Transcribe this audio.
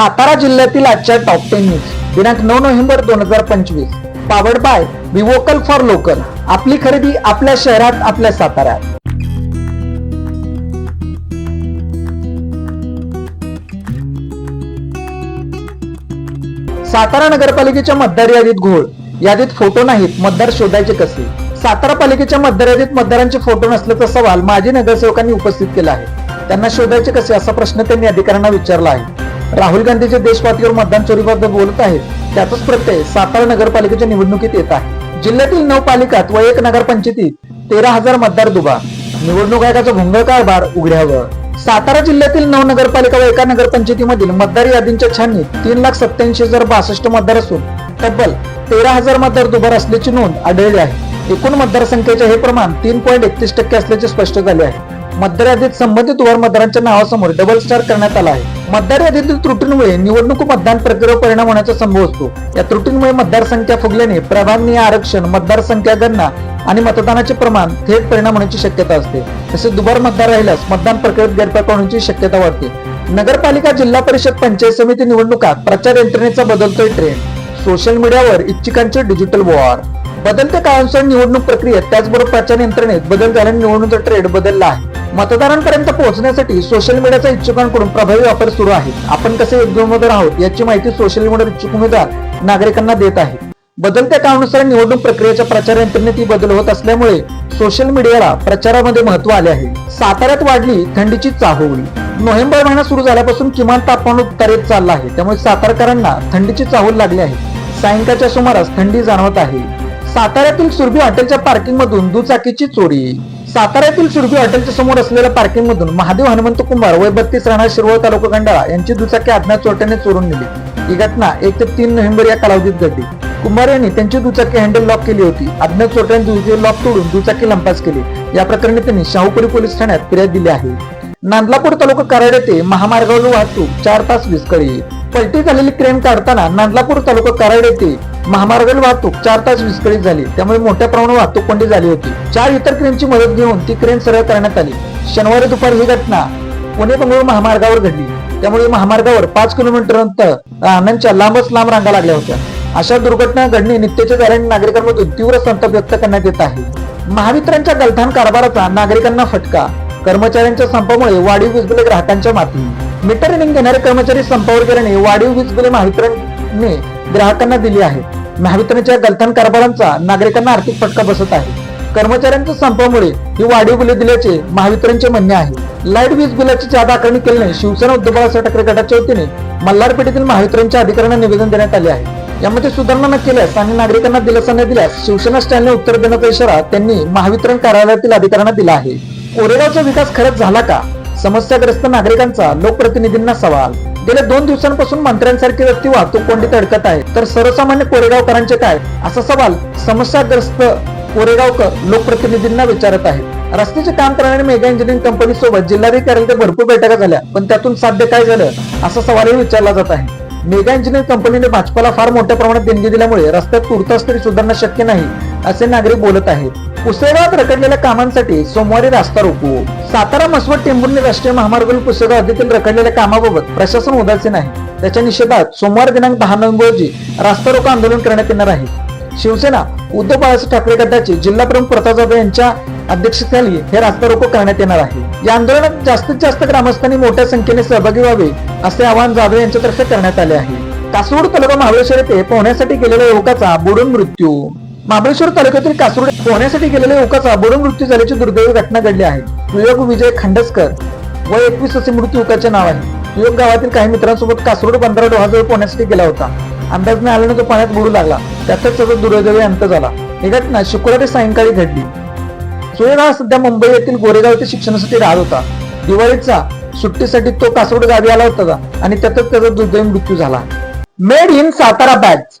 सातारा जिल्ह्यातील आजच्या top ten news दिनांक नऊ नोव्हेंबर दोन हजार पंचवीस. Powered by vocal for local आपली खरेदी आपल्या शहरात आपल्या साताऱ्यात. सातारा नगरपालिकेच्या मतदार यादीत घोळ. यादीत फोटो नाहीत मतदार शोधायचे कसे? सातारा पालिकेच्या मतदार यादीत मतदारांचे फोटो नसल्याचा सवाल माजी नगरसेवकांनी उपस्थित केला आहे. त्यांना शोधायचे कसे असा प्रश्न त्यांनी अधिकाऱ्यांना विचारला आहे. राहुल गांधीचे देशपातीवर देशपातळीवर मतदान चोरीबद्दल बोलत आहेत त्याचाच प्रत्यय सातारा नगरपालिकेच्या निवडणुकीत येत आहे. जिल्ह्यातील नऊ पालिकात व एक नगरपंचायतीत तेरा हजार मतदार दुबा. निवडणूक आयोगाचा भोंगळ कारभार उघड्यावर सातारा जिल्ह्यातील नऊ नगरपालिका व एका नगरपंचायतीमधील मतदार यादींच्या छाननीत तीन लाख सत्याऐंशी हजार बासष्ट मतदार असून तब्बल तेरा हजार मतदार दुबार असल्याची नोंद आढळली आहे. एकूण मतदारसंख्येचे हे प्रमाण तीन पॉईंट एकतीस टक्के असल्याचे स्पष्ट झाले आहे. मतदार यादीत संबंधित उभार मतदारांच्या नावासमोर डबल स्टार करण्यात आला आहे. मतदार यादीतील त्रुटींमुळे निवडणूक मतदान प्रक्रियेवर परिणाम होण्याचा संभव असतो. या त्रुटींमुळे मतदारसंख्या फुगल्याने प्राधान्य आरक्षण मतदारसंख्या गणना आणि मतदानाचे प्रमाण थेट परिणाम होण्याची शक्यता असते. तसेच दुबार मतदार राहिल्यास मतदान प्रक्रियेत गैरप्रकार होण्याची शक्यता वाढते. नगरपालिका जिल्हा परिषद पंचायत समिती निवडणुकात प्रचार यंत्रणेचा बदलतोय ट्रेंड सोशल मीडियावर इच्छिकांचे डिजिटल वॉर बदलत्या काळानुसार निवडणूक प्रक्रियेत त्याचबरोबर प्रचार यंत्रणेत बदल झाल्याने निवडणूक ट्रेंड बदलला आहे. मतदारांपर्यंत पोहोचण्यासाठी सोशल मीडियाचा इच्छुकांकडून प्रभावी वापर सुरू आहे आपण कसे उमेदवार आहोत याची माहिती सोशल मीडियावर इच्छुक उमेदवार नागरिकांना देत आहे. बदलत्या काळानुसार निवडणूक प्रक्रियेच्या प्रचार यंत्रणेत ही बदल होत असल्यामुळे सोशल मीडियाला प्रचारामध्ये महत्त्व आले आहे. साताऱ्यात वाढली थंडीची चाहूल. नोव्हेंबर महिना सुरू झाल्यापासून किमान तापमान उत्तरेत चालला आहे. त्यामुळे सातारकरांना थंडीची चाहूल लागली आहे. सायंकाळच्या सुमारास थंडी जाणवत आहे. साताऱ्यातील सुरभी हॉटेलच्या पार्किंग मधून दुचाकीची चोरी. साताऱ्यातील सुरभी हॉटेलच्या समोर असलेल्या पार्किंग मधून महादेव हनुमंत कुमार वय बत्तीस राहणार शिरवळ तालुका खंडाळा यांची दुचाकी अज्ञात चोरट्याने चोरून नेली. ही घटना एक ते तीन नोव्हेंबर या कालावधीत घडली. कुमार यांनी त्यांची दुचाकी हँडल लॉक केली होती. अज्ञात चोरट्याने दुचाकी लॉक तोडून दुचाकी लंपास केली. या प्रकरणी त्यांनी शाहूपुरी पोलीस ठाण्यात फिर्याद दिली आहे. नांदलापूर तालुका कराड येथे महामार्गावर वाहतूक चार तास विस्कळी पलटी झालेली क्रेन काढताना नांदलापूर तालुका कराड येथे महामार्गावर वाहतूक चार तास विस्कळीत झाली. त्यामुळे मोठ्या प्रमाणात वाहतूक कोंडी झाली होती. चार इतर क्रेनची मदत घेऊन ती क्रेन सरळ करण्यात आली. शनिवारी दुपारी ही घटना पुणे बंगळूर महामार्गावर घडली. त्यामुळे महामार्गावर पाच किलोमीटर अंतर वाहनांच्या लांबच लांब रांगा लागल्या होत्या. अशा दुर्घटना घडणे नित्याच्या झाल्याने नागरिकांमधून तीव्र संताप व्यक्त करण्यात येत आहे. महावितरणच्या गलथान कारभाराचा नागरिकांना फटका. कर्मचाऱ्यांच्या संपामुळे वाढीव वीज बिले ग्राहकांच्या माती. मीटर रिडिंग घेणारे कर्मचारी संपावर गेल्याने वाढीव वीज बिले महावितरणने ग्राहकांना दिली आहेत. महावितरणच्या गलथान कारभारांचा नागरिकांना आर्थिक फटका बसत आहे. कर्मचाऱ्यांच्या संपामुळे ही वाढीव बिले दिल्याचे महावितरणचे म्हणणे आहे. लाइट वीज बिलाची जादा आकारणी केल्याने शिवसेना उद्धव बाळासाहेब ठाकरे गटाच्या वतीने मल्हारपेठेतील महावितरणच्या अधिकाऱ्यांना निवेदन देण्यात आले आहे. यामध्ये सुधारणा न केल्यास आणि नागरिकांना दिलासा न दिल्यास शिवसेना स्टँडने उत्तर देण्याचा इशारा त्यांनी महावितरण कार्यालयातील अधिकाऱ्यांना दिला आहे. कोरेगावचा विकास खरंच झाला का? समस्याग्रस्त नागरिकांचा लोकप्रतिनिधींना सवाल गेल्या दोन दिवसांपासून मंत्र्यांसारखी व्यक्ती वाहतूक कोंडीत अडकत आहे. तर सर्वसामान्य कोरेगावकरांचे काय? असा सवाल समस्याग्रस्त कोरेगावकर लोकप्रतिनिधींना विचारत आहेत. रस्त्याचे काम करणाऱ्या मेगा इंजिनिअरिंग कंपनी सोबत जिल्हाधिकाऱ्यांच्या भरपूर बैठका झाल्या पण त्यातून साध्य काय झालं? असा सवालही विचारला जात आहे. मेगा इंजिनिअरिंग कंपनीने भाजपाला फार मोठ्या प्रमाणात देणगी दिल्यामुळे रस्त्यात तुर्तास तरी सुधारणा शक्य नाही असे नागरिक बोलत आहेत. पुसेगावात रखडलेल्या कामांसाठी सोमवारी रास्ता रोको. सातारा मसवड टेंभुर्णी राष्ट्रीय महामार्गावरील पुसेगाव हद्दीतील रखडलेल्या कामाबाबत प्रशासन उदासीन आहे त्याच्या निषेधात सोमवार दिनांक दहा नोव्हेंबर रोजी रास्ता रोको आंदोलन करण्यात येणार आहे. शिवसेना उद्धव बाळासाहेब ठाकरे गटाचे जिल्हा प्रमुख प्रताप जाधव यांच्या अध्यक्षतेखाली हे रास्ता रोको करण्यात येणार आहे. या आंदोलनात जास्तीत जास्त ग्रामस्थांनी मोठ्या संख्येने सहभागी व्हावे असे आवाहन जाधव यांच्यातर्फे करण्यात आले आहे. कासोड तालुका महाबळेश्वर येथे पोहण्यासाठी गेलेल्या युवकाचा बुडून मृत्यू महाबळेश्वर तालुक्यातील कासोड पोहण्यासाठी गेलेल्या युवकाचा बुडून मृत्यू झाल्याची दुर्दैवी घटना घडली आहे. सुयोग विजय खंडसकर व एकवीस असे मृत्यू युवकाचे नाव आहे. सुयोग गावातील काही मित्रांसोबत कासरोड बंदरा डोहाजवळ पोहण्यासाठी गेला होता. अंदाज न आल्याने तो पाण्यात बुडू लागला. त्यातच त्याचा दुर्दैवी अंत झाला. ही घटना शुक्रवारी सायंकाळी घडली. सुयोग हा सध्या मुंबई येथील गोरेगाव येथे शिक्षणासाठी राहत होता. दिवाळीचा सुट्टीसाठी तो कासरोड गावी आला होता आणि त्यातच त्याचा दुर्दैवी मृत्यू झाला. Made in Satara batch.